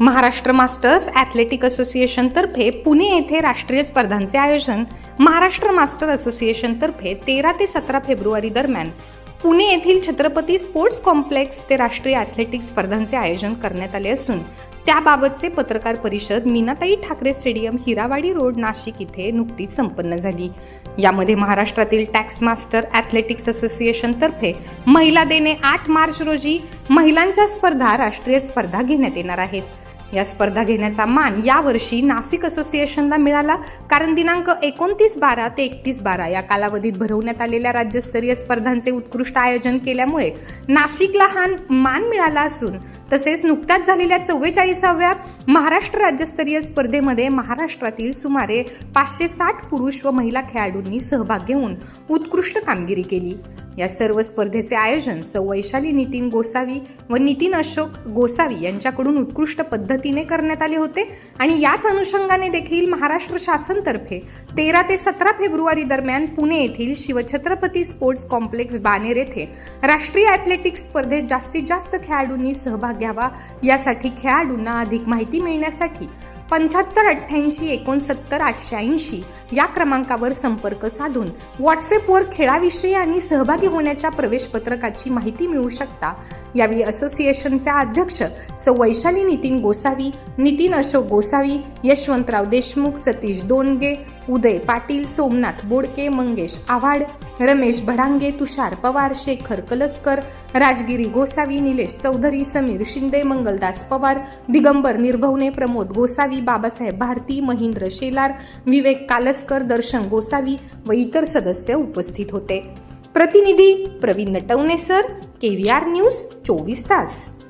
Maharashtra masters athletic असोसिएशनतर्फे पुणे येथे राष्ट्रीय स्पर्धांचे आयोजन. महाराष्ट्र मास्टर असोसिएशनतर्फे तेरा ते सतरा फेब्रुवारी दरम्यान पुणे येथील छत्रपती स्पोर्ट्स कॉम्प्लेक्स ते राष्ट्रीय ॲथलेटिक स्पर्धांचे आयोजन करण्यात आले असून त्याबाबतचे पत्रकार परिषद मीनाताई ठाकरे स्टेडियम हिरावाडी रोड नाशिक इथे नुकतीच संपन्न झाली. यामध्ये महाराष्ट्रातील टॅक्स मास्टर ॲथलेटिक्स असोसिएशनतर्फे महिला देणे आठ मार्च रोजी महिलांच्या स्पर्धा राष्ट्रीय स्पर्धा घेण्यात येणार आहेत. या स्पर्धा घेण्याचा मान यावर्षी नाशिक असोसिएशनला मिळाला. कारण दिनांक एकोणतीस बारा ते एकतीस बारा या कालावधीत भरवण्यात आलेल्या राज्यस्तरीय स्पर्धांचे उत्कृष्ट आयोजन केल्यामुळे नाशिकला हा मान मिळाला असून तसेच नुकत्याच झालेल्या चव्वेचाळीसाव्या महाराष्ट्र राज्यस्तरीय स्पर्धेमध्ये महाराष्ट्रातील सुमारे पाचशे साठ पुरुष व महिला खेळाडूंनी सहभाग घेऊन उत्कृष्ट कामगिरी केली. या सर्व स्पर्धेचे आयोजन सौ वैशाली नितीन गोसावी व नितीन अशोक गोसावी यांच्याकडून उत्कृष्ट पद्धतीने करण्यात आले होते. आणि याच अनुषंगाने देखील महाराष्ट्र शासनतर्फे तेरा ते सतरा फेब्रुवारी दरम्यान पुणे येथील शिवछत्रपती स्पोर्ट्स कॉम्प्लेक्स बानेर येथे राष्ट्रीय ॲथलेटिक्स स्पर्धेत जास्तीत जास्त खेळाडूंनी सहभाग घ्यावा. यासाठी खेळाडूंना अधिक माहिती मिळण्यासाठी पंच्याहत्तर अठ्ठ्याऐंशी एकोणसत्तर आठशे ऐंशी या क्रमांकावर संपर्क साधून व्हॉट्सअपवर खेळाविषयी आणि सहभागी होण्याच्या प्रवेश पत्रकाची माहिती मिळू शकता. यावेळी असोसिएशनचे अध्यक्ष सौ वैशाली नितीन गोसावी नितीन अशोक गोसावी यशवंतराव देशमुख सतीश दोनगे उदय पाटील सोमनाथ बोडके मंगेश आव्हाड रमेश भडांगे तुषार पवार शेखर कलसकर राजगिरी गोसावी निलेश चौधरी समीर शिंदे मंगलदास पवार दिगंबर निर्भवने प्रमोद गोसावी बाबासाहेब भारती महेंद्र शेलार विवेक कालसकर दर्शन गोसावी व इतर सदस्य उपस्थित होते. प्रतिनिधी Pravin Natwane sir. K V R news चोवीस तास.